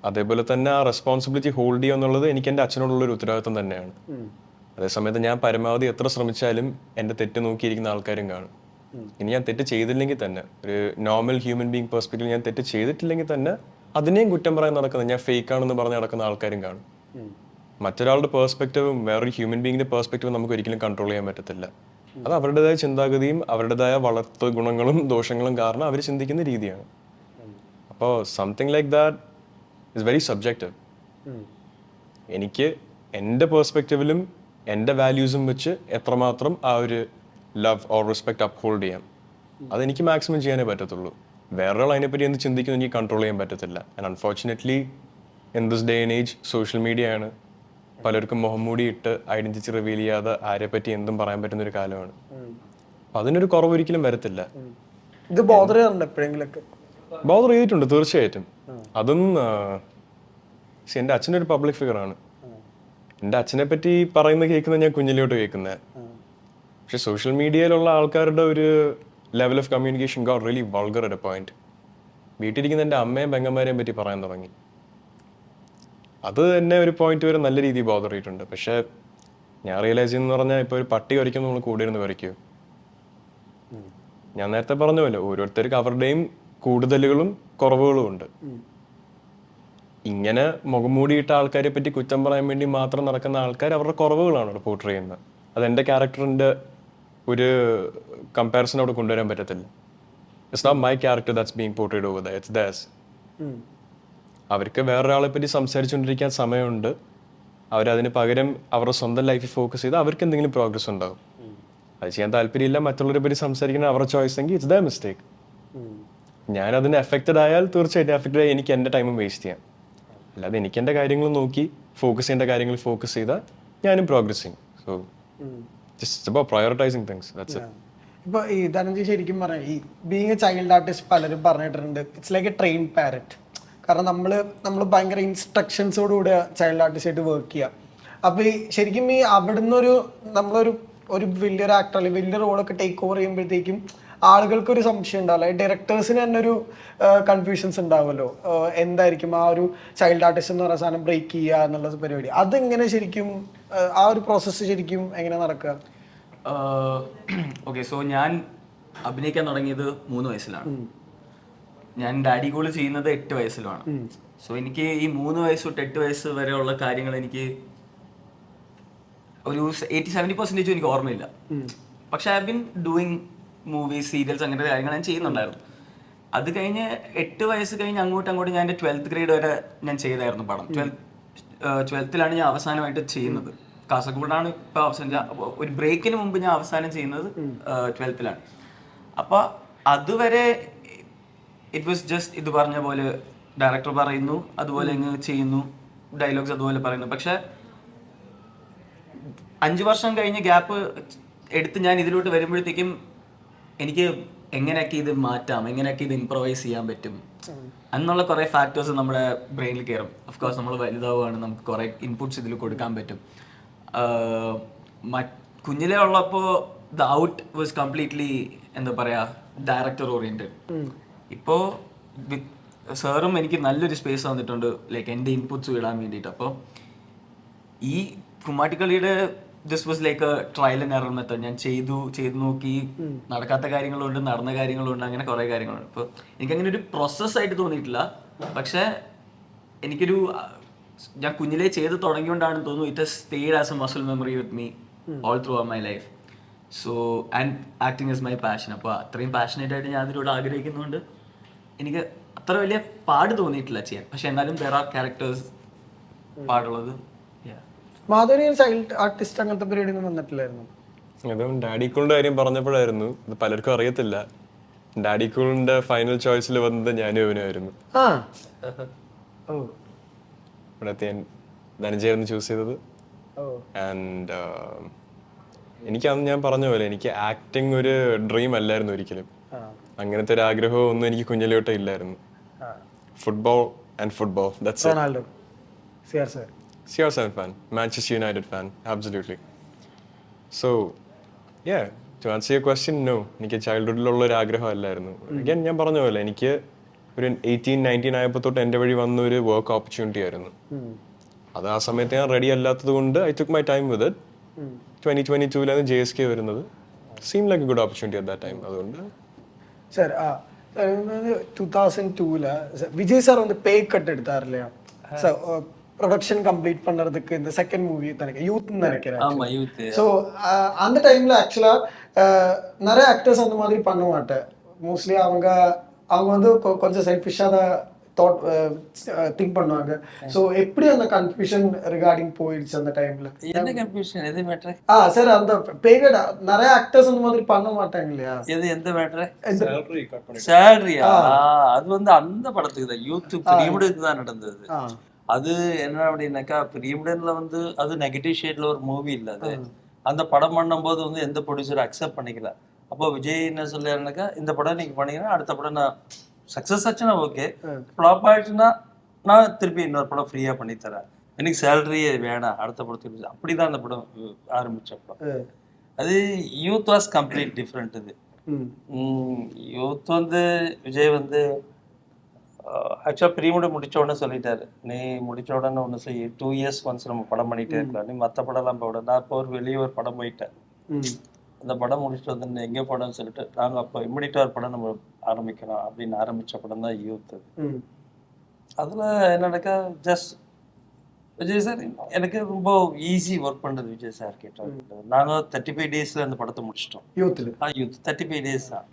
അതേപോലെ തന്നെ ആ റെസ്പോൺസിബിലിറ്റി ഹോൾഡ് ചെയ്യുക എന്നുള്ളത് എനിക്ക് എന്റെ അച്ഛനോടുള്ള ഒരു ഉത്തരവാദിത്വം തന്നെയാണ് അതേസമയത്ത് ഞാൻ പരമാവധി എത്ര ശ്രമിച്ചാലും എന്റെ തെറ്റ് നോക്കിയിരിക്കുന്ന ആൾക്കാരും കാണും. ഇനി ഞാൻ തെറ്റ് ചെയ്തില്ലെങ്കിൽ തന്നെ ഒരു നോർമൽ ഹ്യൂമൻ ബീങ് പെർസ്പെക്റ്റീവ് ഞാൻ തെറ്റ് ചെയ്തിട്ടില്ലെങ്കിൽ തന്നെ അതിനെയും കുറ്റം പറയാൻ നടക്കുന്നത് ഞാൻ ഫേക്ക് ആണെന്ന് പറഞ്ഞ് നടക്കുന്ന ആൾക്കാരും കാണും. മറ്റൊരാളുടെ പേഴ്സ്പെക്റ്റീവും വേറൊരു ഹ്യൂമൻ ബീങ്ങിന്റെ പേഴ്സ്പെക്റ്റീവും നമുക്ക് ഒരിക്കലും കൺട്രോൾ ചെയ്യാൻ പറ്റത്തില്ല. അത് അവരുടേതായ ചിന്താഗതിയും അവരുടേതായ വളർത്തു ഗുണങ്ങളും ദോഷങ്ങളും കാരണം അവർ ചിന്തിക്കുന്ന രീതിയാണ്. അപ്പോൾ something like that is very subjective എനിക്ക് എന്റെ പേഴ്സ്പെക്റ്റീവിലും എന്റെ വാല്യൂസും വെച്ച് എത്രമാത്രം ആ ഒരു ലവ് ഓർ റെസ്പെക്ട് അപ്ഹോൾഡ് ചെയ്യാം. അതെനിക്ക് മാക്സിമം ചെയ്യാനേ പറ്റത്തുള്ളൂ. വേറൊരാൾ അതിനെപ്പറ്റി എന്ത് ചിന്തിക്കുന്നു എനിക്ക് കൺട്രോൾ ചെയ്യാൻ പറ്റത്തില്ല. And unfortunately in this day and age social media ആണ് പലർക്കും മുഹമ്മൂടി ഇട്ട് ഐഡന്റിറ്റി റിവീൽ ചെയ്യാതെ ആരെ പറ്റി എന്തും പറയാൻ പറ്റുന്ന ഒരു കാലമാണ്. അപ്പൊ അതിനൊരു കുറവ് ഒരിക്കലും വരത്തില്ല. ഇത് ബോധർ ചെയ്യാറുണ്ട് എപ്പോഴെങ്കിലൊക്കെ? ബോധർ ചെയ്തിട്ടുണ്ട് തീർച്ചയായിട്ടും. അതും എന്റെ പക്ഷെ എന്റെ അച്ഛന്റെ ഒരു പബ്ലിക് ഫിഗറാണ് എന്റെ അച്ഛനെ പറ്റി പറയുന്നത് കേൾക്കുന്നത് ഞാൻ കുഞ്ഞിലോട്ട് കേൾക്കുന്നത് പക്ഷെ സോഷ്യൽ മീഡിയയിലുള്ള ആൾക്കാരുടെ ഒരു level of communication go really vulgar at a point വീട്ടിലിരിക്കുന്ന എന്റെ അമ്മയും പെങ്ങന്മാരെയും പറ്റി പറയാൻ തുടങ്ങി. അത് തന്നെ ഒരു പോയിന്റ് വരെ നല്ല രീതിയിൽ ബോധർ ചെയ്തിട്ടുണ്ട് പക്ഷേ ഞാൻ റിയലൈസ് ചെയ്യുന്ന പറഞ്ഞാൽ ഇപ്പോൾ ഒരു പട്ടി വരയ്ക്കും നമ്മൾ കൂടെ ഇരുന്ന് വരയ്ക്കൂ. ഞാൻ നേരത്തെ പറഞ്ഞല്ലോ ഓരോരുത്തർക്ക് അവരുടെയും കൂടുതലുകളും കുറവുകളും ഉണ്ട്. ഇങ്ങനെ മുഖംമൂടിയിട്ട ആൾക്കാരെ പറ്റി കുറ്റം പറയാൻ വേണ്ടി മാത്രം നടക്കുന്ന ആൾക്കാർ അവരുടെ കുറവുകളാണ് റിപ്പോർട്ട് ചെയ്യുന്നത്. അത് എന്റെ ക്യാരക്ടറിന്റെ ഒരു കമ്പാരിസൺ അവിടെ കൊണ്ടുവരാൻ പറ്റത്തില്ല. It's not my character that's being portrayed over the it's that's അവർക്ക് വേറൊരാളെ പറ്റി സംസാരിച്ചുകൊണ്ടിരിക്കാൻ സമയമുണ്ട്. അവരതിന് പകരം അവരുടെ സ്വന്തം ലൈഫിൽ ഫോക്കസ് ചെയ്ത് അവർക്ക് എന്തെങ്കിലും പ്രോഗ്രസ് ഉണ്ടാകും അത് ചെയ്യാൻ താല്പര്യമില്ല മറ്റുള്ളവരെ പറ്റി സംസാരിക്കുന്ന അവരുടെ ചോയ്സ് എങ്കിൽ ഇറ്റ്സ് ദ മിസ്റ്റേക്ക് ഞാൻ അതിന് എഫക്റ്റഡ് ആയാൽ തീർച്ചയായിട്ടും എഫക്റ്റഡ് ആയി എനിക്ക് എന്റെ ടൈമും വേസ്റ്റ് ചെയ്യാം. അല്ലാതെ എനിക്ക് എന്റെ കാര്യങ്ങൾ നോക്കി ഫോക്കസ് ചെയ്യേണ്ട കാര്യങ്ങൾ ഫോക്കസ് ചെയ്താൽ ഞാനും പ്രോഗ്രസ് ചെയ്യും. So just about prioritising things that's it ഇപ്പൊ ഈ ധനഞ്ജയ് ശരിക്കും പറയാം ഈ ബീങ് എ ചൈൽഡ് ആർട്ടിസ്റ്റ് പലരും പറഞ്ഞിട്ടുണ്ട്. It's like a train parrot കാരണം നമ്മൾ നമ്മൾ ഭയങ്കര ഇൻസ്ട്രക്ഷൻസോടുകൂടി ചൈൽഡ് ആർട്ടിസ്റ്റ് ആയിട്ട് വർക്ക് ചെയ്യുക അപ്പോൾ ഈ ശരിക്കും ഈ അവിടുന്ന് ഒരു നമ്മളൊരു ഒരു വലിയൊരു ആക്ടർ അല്ലെങ്കിൽ വലിയ റോളൊക്കെ ടേക്ക് ഓവർ ചെയ്യുമ്പോഴത്തേക്കും ആളുകൾക്ക് ഒരു സംശയം ഉണ്ടാവില്ല ഡയറക്ടേഴ്സിന് തന്നെ ഒരു കൺഫ്യൂഷൻസ് ഉണ്ടാവുമല്ലോ. എന്തായിരിക്കും ആ ഒരു ചൈൽഡ് ആർട്ടിസ്റ്റ് എന്ന് പറയുന്ന സാധനം ബ്രേക്ക് ചെയ്യുക എന്നുള്ള പരിപാടി. അതെങ്ങനെ ശരിക്കും ആ, ഒരു പ്രോസസ്സ് ശരിക്കും എങ്ങനെ നടക്കുക? ഓക്കെ സോ ഞാൻ അഭിനയിക്കാൻ തുടങ്ങിയത് മൂന്ന് വയസ്സിലാണ്. ഞാൻ ഡാഡി കൂൾ ചെയ്യുന്നത് എട്ട് വയസ്സിലാണ് സോ എനിക്ക് ഈ മൂന്ന് വയസ്സ് തൊട്ട് എട്ട് വയസ്സ് വരെയുള്ള കാര്യങ്ങൾ എനിക്ക് ഒരു എയ്റ്റി സെവന്റി പെർസെന്റേജും എനിക്ക് ഓർമ്മയില്ല. പക്ഷെ I been doing movies serials അങ്ങനത്തെ കാര്യങ്ങൾ ഞാൻ ചെയ്യുന്നുണ്ടായിരുന്നു. അത് കഴിഞ്ഞ് എട്ട് വയസ്സ് കഴിഞ്ഞ് അങ്ങോട്ട് അങ്ങോട്ട് ഞാൻ എന്റെ ട്വൽത്ത് ഗ്രേഡ് വരെ ഞാൻ ചെയ്തായിരുന്നു പടം. ട്വൽത്ത് ട്വൽത്തിലാണ് ഞാൻ അവസാനമായിട്ട് ചെയ്യുന്നത്. കാസർഗോഡാണ് ഇപ്പോൾ അവസാനം ഒരു ബ്രേക്കിന് മുമ്പ് ഞാൻ അവസാനം ചെയ്യുന്നത് ട്വൽത്തിലാണ് അപ്പോൾ അതുവരെ ഇറ്റ് വാസ് ജസ്റ്റ് ഇത് പറഞ്ഞ പോലെ ഡയറക്ടർ പറയുന്നു അതുപോലെ അങ്ങ് ചെയ്യുന്നു ഡയലോഗ്സ് അതുപോലെ പറയുന്നു. പക്ഷെ അഞ്ച് വർഷം കഴിഞ്ഞ് ഗ്യാപ്പ് എടുത്ത് ഞാൻ ഇതിലോട്ട് വരുമ്പോഴത്തേക്കും എനിക്ക് എങ്ങനെയൊക്കെ ഇത് മാറ്റാം എങ്ങനെയൊക്കെ ഇത് ഇംപ്രവൈസ് ചെയ്യാൻ പറ്റും എന്നുള്ള കുറേ ഫാക്ടേഴ്സ് നമ്മുടെ ബ്രെയിനിൽ കയറും കോഴ്സ് നമ്മൾ വലുതാവുകയാണ് നമുക്ക് കുറേ ഇൻപുട്സ് ഇതിൽ കൊടുക്കാൻ പറ്റും. കുഞ്ഞിലെ ഉള്ളപ്പോൾ ദ ഔട്ട് വാസ് കംപ്ലീറ്റ്ലി എന്താ പറയാ ഡയറക്ടർ ഓറിയന്റഡ് ഇപ്പോ സാറും എനിക്ക് നല്ലൊരു സ്പേസ് തന്നിട്ടുണ്ട് ലൈക്ക് എന്റെ ഇൻപുട്സ് ഇടാൻ വേണ്ടിയിട്ട്. അപ്പോൾ ഈ കുമ്മാട്ടിക്കളിയുടെ this was like a trial and error method ഞാൻ ചെയ്തു ചെയ്തു നോക്കി. നടക്കാത്ത കാര്യങ്ങളുണ്ട് നടന്ന കാര്യങ്ങളുണ്ട് അങ്ങനെ കുറേ കാര്യങ്ങളുണ്ട്. അപ്പോൾ എനിക്കങ്ങനെ ഒരു പ്രോസസ് ആയിട്ട് തോന്നിയിട്ടില്ല. പക്ഷേ എനിക്കൊരു ഞാൻ കുഞ്ഞിലേ ചെയ്ത് തുടങ്ങിയോണ്ടാണ് തോന്നുന്നു. It has stayed as a muscle memory with me all through my life so and acting is my passion അപ്പോൾ അത്രയും പാഷനേറ്റ് ആയിട്ട് ഞാൻ അതിലൂടെ ആഗ്രഹിക്കുന്നുണ്ട്. എനിക്ക് അത്ര വലിയ പാട് തോന്നിയിട്ടില്ല ചെയ്യാൻ. പക്ഷെ എന്നാലും വേറെ ക്യാരക്ടേഴ്സ് പാടുള്ളത്. മാധുരി ചൈൽഡ് ആർട്ടിസ്റ്റ് അങ്ങനത്തെ പരിപാടി ഒന്നും വന്നിട്ടില്ലായിരുന്നു. അതും ഡാഡി കൂളിന്റെ കാര്യം പറഞ്ഞപ്പോഴായിരുന്നു. ഇത് പലർക്കും അറിയത്തില്ല. ഡാഡി കൂളിന്റെ ഫൈനൽ ചോയ്സിൽ വന്നത് ഞാനും അവനായിരുന്നു ആ. ഓ. ഇവിടത്തെ ഞാൻ ധനജയായിരുന്നു ചൂസ് ചെയ്തത്. ഓ. ആൻഡ് എനിക്ക് അന്ന് ഞാൻ പറഞ്ഞ പോലെ എനിക്ക് ആക്ടിങ് ഒരു ഡ്രീം അല്ലായിരുന്നു ഒരിക്കലും. അങ്ങനത്തെ ഒരു ആഗ്രഹവും ഒന്നും എനിക്ക് കുഞ്ഞിലോട്ടേ ഇല്ലായിരുന്നു. Football and football that's Ronaldo. C R sir. CR7 fan, Manchester United fan, absolutely. So, yeah, to answer your question, no. എനിക്ക് ചൈൽഡ്ഹുഡിലുള്ള ഒരു ആഗ്രഹമല്ലായിരുന്നു അഗൈൻ ഞാൻ പറഞ്ഞ പോലെ എനിക്ക് ഒരു എയ്റ്റീൻ നയൻറ്റീൻ ആയപ്പോൾ തൊട്ട് എൻ്റെ വഴി വന്ന ഒരു വർക്ക് ഓപ്പർച്യൂണിറ്റി ആയിരുന്നു അത് ആ സമയത്ത് ഞാൻ റെഡി അല്ലാത്തത് കൊണ്ട് I took my time with twenty twenty ടൂലാണ് J S K വരുന്നത് seem like good opportunity at that time അതുകൊണ്ട് சார் டூ தௌசண்ட் டூவில் விஜய் சார் வந்து பே கட் எடுத்தார் இல்லையா சார் ப்ரொடக்ஷன் கம்ப்ளீட் பண்ணுறதுக்கு இந்த செகண்ட் மூவி நினைக்கிறேன். யூத்னு நினைக்கிறேன் ஆமா யூத் ஸோ அந்த டைமில் ஆக்சுவலாக நிறைய ஆக்டர்ஸ் அந்த மாதிரி பண்ண மாட்டேன். மோஸ்ட்லி அவங்க அவங்க வந்து கொஞ்சம் செல்ஃபிஷாக தான் தாட் திங்க் பண்ணுவாங்க. ஸோ எப்படி அந்த கன்ஃபியூஷன் ரிகார்டிங் போயிடுச்சு அந்த டைமில் என்ன கன்ஃபியூஷன் எது மேட்ரு ஆ சார் அந்த பேகட் நிறைய ஆக்டர்ஸ் அந்த மாதிரி பண்ண மாட்டாங்க இல்லையா? எது எந்த மேட்ரு இந்த சேலரியா அது வந்து அந்த படத்துக்கு தான். யூத் பிரியமுடனுக்கு தான் நடந்தது. ஆ. அது என்ன அப்படின்னாக்கா பிரியமுடன்ல வந்து அது நெகட்டிவ் ஷேட்ல ஒரு மூவி இல்ல அது. அந்த படம் பண்ணும்போது வந்து எந்த ப்ரொடியூசர் அக்செப்ட் பண்ணிக்கல. அப்போ விஜய் என்ன சொல்லிருந்தாக்கா இந்த படம் நீங்க பண்ணீங்கன்னா அடுத்த படம் நான் சக்சஸ் ஆச்சுன்னா ஓகே ஃப்ளாப் ஆயிடுச்சுன்னா நான் திருப்பி இன்னொரு படம் ஃப்ரீயா பண்ணி தரேன். எனக்கு சேலரியே வேணாம் அடுத்த படத்துக்கு அப்படிதான் அந்த படம் ஆரம்பிச்ச படம். அது யூத் வாஸ் கம்ப்ளீட் டிஃப்ரெண்ட் இது. யூத் வந்து விஜய் வந்து ஆக்சுவலாக ப்ரீமுடி முடிச்ச உடனே சொல்லிட்டாரு. நீ முடிச்ச உடனே ஒன்று செய். டூ இயர்ஸ் ஒன்ஸ் நம்ம படம் பண்ணிட்டே இருக்கலாம் நீ மற்ற படம்லாம் போட. நான் இப்போ ஒரு வெளியே ஒரு படம் போயிட்டேன். அந்த படம் முடிச்சுட்டு வந்து எங்கே படம்னு சொல்லிட்டு நாங்கள் அப்போ இம்மிடியட்டாக ஒரு படம் நம்ம ஆரம்பிக்கணும் அப்படின்னு ஆரம்பிச்ச படம் தான் யூத் அதில் என்னன்னாக்கா ஜஸ்ட் விஜய் சார் எனக்கு ரொம்ப ஈஸி ஒர்க் பண்ணுறது விஜய் சார் கிட்ட. நாங்கள் தேர்ட்டி ஃபைவ் டேஸில் அந்த படத்தை முடிச்சிட்டோம். யூத்தில் ஆ யூத் தேர்ட்டி ஃபைவ் டேஸ் தான்.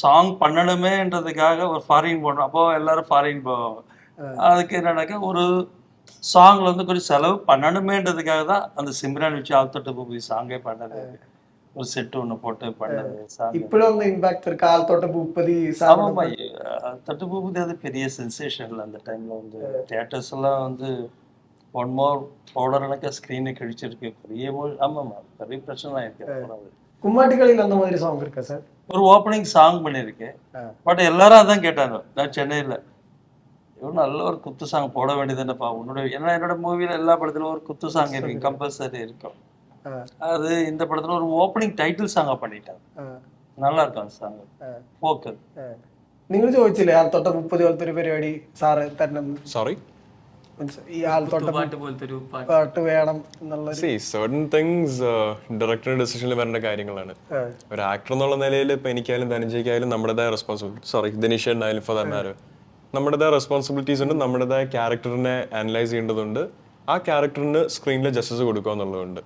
சாங் பண்ணணுமேன்றதுக்காக ஒரு ஃபாரின் போடணும். அப்போ எல்லாரும் ஃபாரின் போவாங்க. அதுக்கு என்னன்னாக்கா ஒரு சாங்ல வந்து கொஞ்சம் செலவு பண்ணணுமேன்றதுக்காக தான் அந்த சிம்ரான் வச்சு ஆழ்த்தொட்டு பூபி சாங்கே பண்ணது. ஒரு செட் ஒன்று போட்டு பண்ணது இப்போ வந்து இம்பாக்ட் இருக்கு? ஆள் தொட்ட பூப்பதி ஆமாம் தொட்ட அது பெரிய சென்சேஷன் அந்த டைம்ல வந்து. தியேட்டர்ஸ் எல்லாம் வந்து ஒன் மோர் பவுடர்னாக்கா ஸ்க்ரீனை கழிச்சிருக்கு பெரிய ஆமாம் பெரிய பிரச்சனை ஆயிருக்கு கும்மாட்டிகளில் அந்த மாதிரி சாங் இருக்கா சார் ஒரு ஓப்பனிங் சாங் பண்ணியிருக்கேன் பட் எல்லாரும் அதான் கேட்டாங்க நான் சென்னையில் இவன் நல்ல ஒரு குத்து சாங் போட வேண்டியதுன்னப்பா உன்னோட ஏன்னா என்னோட மூவில எல்லா படத்துலயும் ஒரு குத்து சாங் இருக்கு கம்பல்சரி இருக்கும் அது இந்த படத்துல ஒரு ஓப்பனிங் டைட்டில் சாங்கா பண்ணிட்டாங்க நல்லா இருக்கும் அந்த சாங் ஃபோக்கு നിങ്ങൾ ചോദിച്ചില്ലേ ആൾത്തോട്ട മുപ്പത് പോലത്തെ ഒരു പരിപാടി സാറ് തന്നെ സോറി ഈ ആൾത്തോട്ട പാട്ട് പോലത്തെ ഒരു പാട്ട്. പാട്ട് വേണം എന്നുള്ള സി സർട്ടൻ തിങ്സ് ഡയറക്ടറുടെ ഡിസിഷനിൽ വരേണ്ട കാര്യങ്ങളാണ്. ഒരു ആക്ടർ എന്നുള്ള നിലയിൽ ഇപ്പൊ എനിക്കായാലും ധനഞ്ജയ്ക്കായാലും നമ്മുടേതായ റെസ്പോൺസിബിലിറ്റി സോറി ധനീഷേട്ടനായാലും ഫോർ ദാറ്റ് നമ്മുടേതായ റെസ്പോൺസിബിലിറ്റീസ് ഉണ്ട് നമ്മുടേതായ ക്യാരക്ടറിനെ അനലൈസ് ചെയ്യേണ്ടതുണ്ട്. ആ ക്യാരക്ടറിന് സ്ക്രീനിൽ ജസ്റ്റിസ് കൊടുക്കുക എന്നുള്ളതുണ്ട്.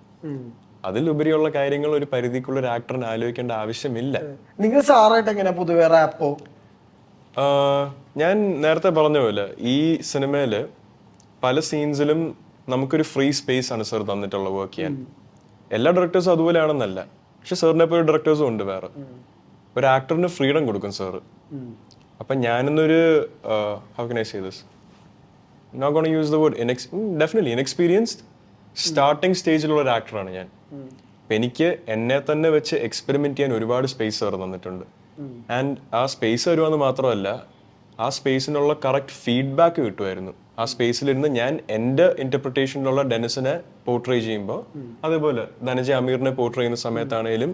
അതിലുപരിയുള്ള കാര്യങ്ങൾ ഒരു പരിധിക്കുള്ള ഒരു ആക്ടറിന് ആലോചിക്കേണ്ട ആവശ്യമില്ല. നിങ്ങൾ സാറായിട്ട് എങ്ങനെയാ പൊതുവെ റാപ്പോ ഞാൻ നേരത്തെ പറഞ്ഞ പോലെ ഈ സിനിമയിൽ പല സീൻസിലും നമുക്കൊരു ഫ്രീ സ്പേസ് ആണ് സാർ തന്നിട്ടുള്ള വർക്ക് ചെയ്യാൻ. എല്ലാ ഡയറക്ടേഴ്സും അതുപോലെയാണെന്നല്ല. പക്ഷെ സാറിനെ പോലെ ഡയറക്ടേഴ്സും ഉണ്ട് വേറെ. ഒരു ആക്ടറിന് ഫ്രീഡം കൊടുക്കും സാറ് അപ്പം ഞാനിന്നൊരു how can I say this not gone use the word inex definitely inexperienced starting സ്റ്റേജിലുള്ള ഒരു ആക്ടറാണ് ഞാൻ. അപ്പം എനിക്ക് എന്നെ തന്നെ വെച്ച് എക്സ്പെരിമെന്റ് ചെയ്യാൻ ഒരുപാട് സ്പേസ് സാർ തന്നിട്ടുണ്ട്. ആൻഡ് ആ സ്പേസ് വരുവാന്ന് മാത്രമല്ല ആ സ്പേസിനുള്ള കറക്റ്റ് ഫീഡ്ബാക്ക് കിട്ടുമായിരുന്നു. ആ സ്പേസിലിരുന്ന് ഞാൻ എന്റെ ഇന്റർപ്രിട്ടേഷനിലുള്ള ഡെനിസിനെ പോർട്രേ ചെയ്യുമ്പോൾ അതേപോലെ ധനജ അമീറിനെ പോർട്രേ ചെയ്യുന്ന സമയത്താണെങ്കിലും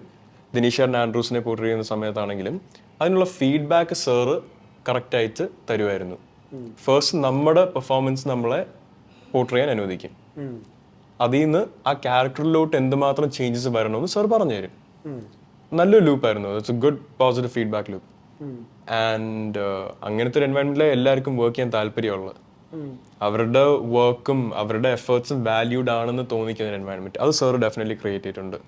ദിനീഷ് ആൻഡ്രൂസിനെ പോർട്രേ ചെയ്യുന്ന സമയത്താണെങ്കിലും അതിനുള്ള ഫീഡ്ബാക്ക് സാറ് കറക്റ്റായിട്ട് തരുമായിരുന്നു. ഫസ്റ്റ് നമ്മുടെ പെർഫോമൻസ് നമ്മളെ പോർട്രേ ചെയ്യാൻ അനുവദിക്കും. അതിൽ നിന്ന് ആ ക്യാരക്ടറിലോട്ട് എന്തുമാത്രം ചേഞ്ചസ് വരണമെന്ന് സാർ പറഞ്ഞു തരും നല്ലൊരു ലൂപ്പായിരുന്നു it's a good positive feedback loop and അങ്ങനത്തെ ഒരു എൻവയൺമെന്റിലെ എല്ലാവർക്കും വർക്ക് ചെയ്യാൻ താല്പര്യമുള്ളത്. അവരുടെ വർക്കും അവരുടെ എഫേർട്സും വാല്യൂഡ് ആണെന്ന് തോന്നിക്കുന്ന എൻവയൺമെന്റ് അത് സർ ഡെഫിനറ്റ്ലി ക്രിയേറ്റ് ചെയ്തിട്ടുണ്ട്.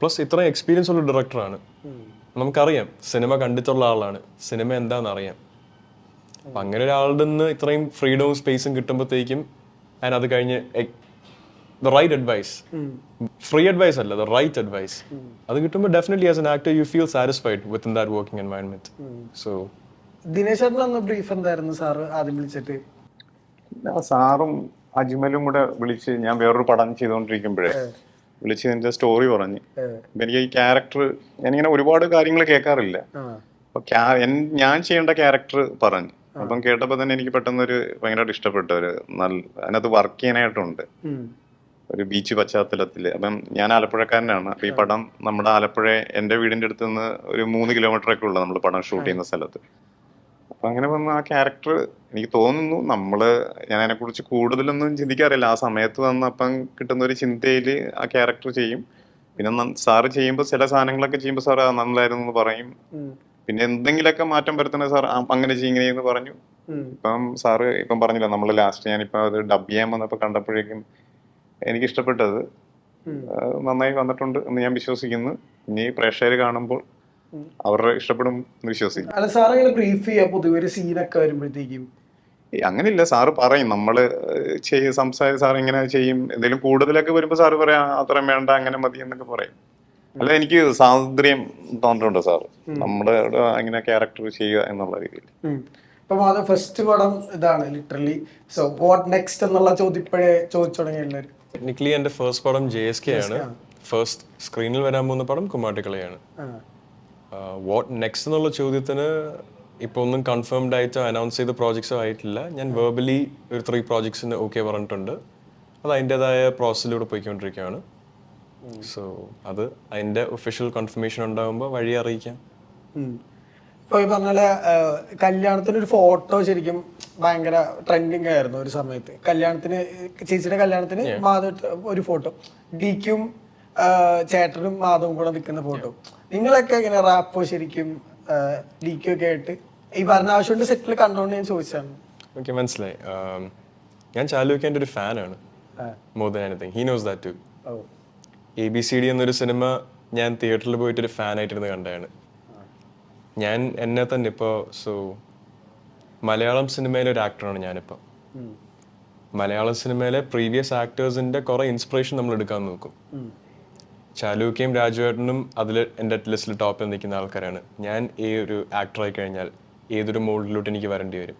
പ്ലസ് ഇത്രയും എക്സ്പീരിയൻസ് ഉള്ള ഡയറക്ടറാണ് നമുക്കറിയാം സിനിമ കണ്ടിട്ടുള്ള ആളാണ്. സിനിമ എന്താണെന്ന് അറിയാം. അപ്പൊ അങ്ങനെ ഒരാളുടെ നിന്ന് ഇത്രയും ഫ്രീഡവും സ്പേസും കിട്ടുമ്പോഴത്തേക്കും ആൻഡ് അത് കഴിഞ്ഞ് the right advice free advice അല്ല ദ റൈറ്റ് അഡ്വൈസ് അത് കിട്ടുമ്പോൾ definitely as an actor you feel satisfied with in that working environment so Dinesh brief എന്തായിരുന്നു സാർ ആദ്യം വിളിച്ചിട്ട്? സാറും അജ്മലും കൂടെ വിളിച്ച് ഞാൻ വേറൊരു പടം ചെയ്തുകൊണ്ടിരിക്കുമ്പോഴേ വിളിച്ച് എന്റെ സ്റ്റോറി പറഞ്ഞ്. എനിക്ക് ഈ ക്യാരക്ടർ ഞാനിങ്ങനെ ഒരുപാട് കാര്യങ്ങൾ കേൾക്കാറില്ല. അപ്പൊ ഞാൻ ചെയ്യേണ്ട ക്യാരക്ടർ പറഞ്ഞു. അപ്പം കേട്ടപ്പോ തന്നെ എനിക്ക് പെട്ടെന്ന് ഒരു ഭയങ്കരമായിട്ട് ഇഷ്ടപ്പെട്ട ഒരു നല്ല അതിനകത്ത് വർക്ക് ചെയ്യാനായിട്ടുണ്ട്. ഒരു ബീച്ച് പശ്ചാത്തലത്തിൽ. അപ്പം ഞാൻ ആലപ്പുഴക്കാരനാണ്. അപ്പൊ ഈ പടം നമ്മുടെ ആലപ്പുഴ എന്റെ വീടിന്റെ അടുത്ത് നിന്ന് ഒരു മൂന്ന് കിലോമീറ്റർ ഒക്കെ ഉള്ളു നമ്മൾ പടം ഷൂട്ട് ചെയ്യുന്ന സ്ഥലത്ത്. അപ്പൊ അങ്ങനെ വന്ന ആ ക്യാരക്ടർ എനിക്ക് തോന്നുന്നു നമ്മൾ ഞാൻ അതിനെ കുറിച്ച് കൂടുതലൊന്നും ചിന്തിക്കാറില്ല. ആ സമയത്ത് വന്ന അപ്പം കിട്ടുന്ന ഒരു ചിന്തയിൽ ആ ക്യാരക്ടർ ചെയ്യും. പിന്നെ സാറ് ചെയ്യുമ്പോൾ ചില സാധനങ്ങളൊക്കെ ചെയ്യുമ്പോൾ സാർ നന്നായിരുന്നു എന്ന് പറയും. പിന്നെ എന്തെങ്കിലുമൊക്കെ മാറ്റം വരുത്തണേ സാർ അങ്ങനെ ചെയ്യും ഇങ്ങനെ എന്ന് പറഞ്ഞു. ഇപ്പം സാറ് ഇപ്പം പറഞ്ഞില്ല നമ്മൾ ലാസ്റ്റ് ഞാനിപ്പോ അത് ഡബ് ചെയ്യാൻ വന്നപ്പോ കണ്ടപ്പോഴേക്കും എനിക്ക് ഇഷ്ടപ്പെട്ടത് നന്നായി വന്നിട്ടുണ്ട് എന്ന് ഞാൻ വിശ്വസിക്കുന്നു. ഇനി പ്രേക്ഷകർ കാണുമ്പോൾ അവരുടെ ഇഷ്ടപ്പെടും എന്ന് വിശ്വസിക്കും അല്ല സാർ ബ്രീഫ് ചെയ്യാ പൊതുവെ ഒരു സീനൊക്കെ വരുമ്പോഴത്തേക്കും? അങ്ങനെയില്ല. സാറ് പറയും. നമ്മൾ ചെയ്യും ചെയ്യ സംസാരിച്ച് സാർ ഇങ്ങനെ ചെയ്യും. എന്തെങ്കിലും കൂടുതലൊക്കെ വരുമ്പോ സാറ് പറയാം അത്രയും വേണ്ട അങ്ങനെ മതി എന്നൊക്കെ പറയും. അല്ല എനിക്ക് സ്വാതന്ത്ര്യം തോന്നിട്ടുണ്ട് സാർ നമ്മുടെ അങ്ങനെ ക്യാരക്ടർ ചെയ്യുക എന്നുള്ള രീതിയിൽ. ഇപ്പം അത് ഫസ്റ്റ് പടം ഇതാണ് ലിറ്ററലി സോ വാട്ട് നെക്സ്റ്റ് എന്നുള്ള ചോദ്യം ഇപ്പോഴേ ചോദിച്ചു തുടങ്ങി എല്ലാവരും. ടെക്നിക്കലി എന്റെ ഫസ്റ്റ് പടം ജെ എസ് കെ ആണ്. ഫസ്റ്റ് സ്ക്രീനിൽ വരാൻ പോകുന്ന പടം കുമ്മാട്ടിക്കളിയാണ്. വാട്ട് നെക്സ്റ്റ് എന്നുള്ള ചോദ്യത്തിന് ഇപ്പോൾ ഒന്നും കൺഫേംഡ് ആയിട്ടോ അനൗൺസ് ചെയ്ത പ്രോജക്ട്സോ ആയിട്ടില്ല. ഞാൻ വേർബലി ഒരു ത്രീ പ്രോജക്ട്സിന് ഓക്കെ പറഞ്ഞിട്ടുണ്ട്. അത് അതിന്റെതായ പ്രോസസ്സിലൂടെ പോയിക്കൊണ്ടിരിക്കുകയാണ്. സോ അത് അതിന്റെ ഒഫീഷ്യൽ കൺഫർമേഷൻ ഉണ്ടാകുമ്പോൾ വഴി അറിയിക്കാം. ഇപ്പോൾ ഈ പറഞ്ഞ പോലെ കല്യാണത്തിന് ഒരു ഫോട്ടോ ശരിക്കും ഭയങ്കര ട്രെൻഡിങ് ആയിരുന്നു ഒരു സമയത്ത്. കല്യാണത്തിന് ചേച്ചിയുടെ കല്യാണത്തിന് മാധവ ഒരു ഫോട്ടോ ഡിക്കും ചേട്ടനും മാധവും കൂടെ നിൽക്കുന്ന ഫോട്ടോ നിങ്ങളൊക്കെ ഇങ്ങനെ റാപ്പോ ശരിക്കും ഡിക്കൊക്കെ ആയിട്ട്? ഈ പറഞ്ഞ ആവശ്യമുണ്ട് സെറ്റിൽ കണ്ടോണ്ട് ഞാൻ ചോദിച്ചതാണ്. ഓക്കെ മനസ്സിലായി. ഞാൻ ചാലുവിന്റെ ഒരു ഫാനാണ്. More than anything he knows that to A B C D എന്നൊരു സിനിമ ഞാൻ തിയേറ്ററിൽ പോയിട്ട് ഒരു ഫാനായിട്ടിരുന്ന് കണ്ടതാണ്. ഞാൻ എന്നെ തന്നെ ഇപ്പോൾ സോ മലയാളം സിനിമയിലെ ഒരു ആക്ടറാണ് ഞാനിപ്പോൾ മലയാളം സിനിമയിലെ പ്രീവിയസ് ആക്ടേഴ്സിന്റെ കുറേ ഇൻസ്പിറേഷൻ നമ്മൾ എടുക്കാൻ നോക്കും ചാലൂക്കയും രാജുവേട്ടനും അതിൽ എന്റെ ലിസ്റ്റിൽ ടോപ്പിൽ നിൽക്കുന്ന ആൾക്കാരാണ്. ഞാൻ ഈ ഒരു ആക്ടറായി കഴിഞ്ഞാൽ ഏതൊരു മോഡിലോട്ട് എനിക്ക് വരേണ്ടി വരും?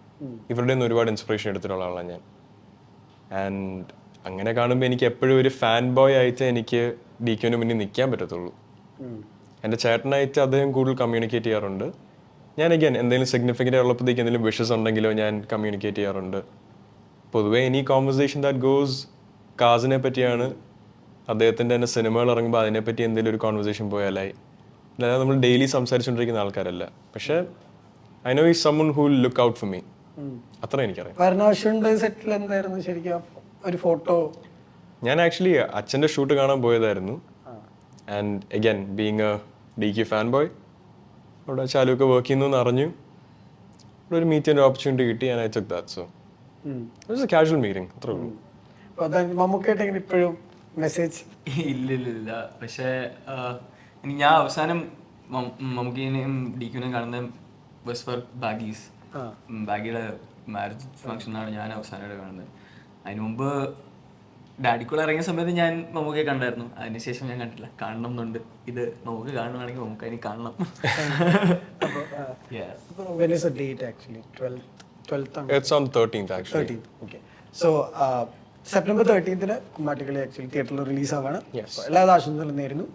ഇവരുടെ നിന്ന് ഒരുപാട് ഇൻസ്പിറേഷൻ എടുത്തിട്ടുള്ള ആളാണ് ഞാൻ. ആൻഡ് അങ്ങനെ കാണുമ്പോൾ എനിക്ക് എപ്പോഴും ഒരു ഫാൻ ബോയ് ആയിട്ട് എനിക്ക് ഡി ക്യുവിന് മുന്നിൽ നിൽക്കാൻ പറ്റത്തുള്ളൂ. എന്റെ ചേട്ടനായിട്ട് അദ്ദേഹം കൂടുതൽ കമ്മ്യൂണിക്കേറ്റ് ചെയ്യാറുണ്ട്. ഞാൻ അഗൈൻ എന്തെങ്കിലും സിഗ്നിഫിക്കന്റ് ഉള്ളപ്പോഴത്തേക്ക് എന്തെങ്കിലും വിഷസ് ഉണ്ടെങ്കിലോ ഞാൻ കമ്മ്യൂണിക്കേറ്റ് ചെയ്യാറുണ്ട്. പൊതുവേ എനി കോൺവെർസേഷൻ ദാറ്റ് ഗോസ് കാസിനെ പറ്റിയാണ് അദ്ദേഹത്തിന്റെ തന്നെ സിനിമകൾ ഇറങ്ങുമ്പോൾ അതിനെപ്പറ്റി എന്തെങ്കിലും ഒരു കോൺവെർസേഷൻ പോയാലായി അല്ലാതെ നമ്മൾ ഡെയിലി സംസാരിച്ചുകൊണ്ടിരിക്കുന്ന ആൾക്കാരല്ല. പക്ഷേ ഐ നോ ഈ someone who look out for me അത്ര എനിക്കറിയാം. സെറ്റിൽ എന്തായിരുന്നു ശരിക്കും ഒരു ഫോട്ടോ ഞാൻ ആക്ച്വലി അച്ഛന്റെ ഷൂട്ട് കാണാൻ പോയതായിരുന്നു. And again being a D Q fan boy അവിടെ ചാലുവൊക്കെ വർക്ക് ചെയ്യുന്നു എന്ന് അറിഞ്ഞു. അവിടെ ഒരു മീറ്റ് ചെയ്യാൻ ഓപ്പർച്യൂണിറ്റി കിട്ടി ഞാൻ I check that so casual meeting അത്രേ ഉള്ളൂ. മമ്മൂക്കായിട്ട് ഇപ്പോഴും മെസ്സേജ് ഇല്ല ഇല്ല ഇല്ല പക്ഷേ ഇനി ഞാൻ അവസാനം മമ്മൂക്കിനെയും ഡിക്യുനെയും കാണുന്ന ബസ് ഫോർ ബാഗീസ്. ബാഗിയുടെ മാരേജ് ഫംഗ്ഷനാണ് ഞാൻ അവസാനമായിട്ട് കാണുന്നത്. അതിന് മുമ്പ് ഡാഡിക്കുള്ള ഇറങ്ങിയ സമയത്ത് ഞാൻ മമ്മൂക്കെ കണ്ടായിരുന്നു. അതിനുശേഷം ഞാൻ കണ്ടില്ല കാണണം എന്നുണ്ട്. ഇത് നമുക്ക് കാണുവാണെങ്കിൽ നമുക്ക് അതിന് കാണണം. Actually thirteenth okay so September തേർട്ടീൻത്തിന് Kummattikali actually തിയേറ്ററിൽ റിലീസ് ആവാണ്. എല്ലാ ആശംസകളും നേരുന്നു.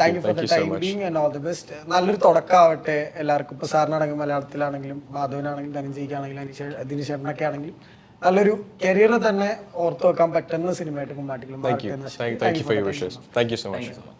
Thank you for the time being and all the best നല്ലൊരു തുടക്കമാവട്ടെ എല്ലാവർക്കും. ഇപ്പൊ സാറിനാണെങ്കിലും മലയാളത്തിലാണെങ്കിലും മാധവനാണെങ്കിലും ധനഞ്ജയ്ക്കാണെങ്കിലും അനീഷ് ദിനേശേട്ടനൊക്കെ ആണെങ്കിലും നല്ലൊരു കരിയർ തന്നെ ഓർത്തു വെക്കാൻ പറ്റുന്ന സിനിമയായിട്ട് കുമ്മാട്ടികളും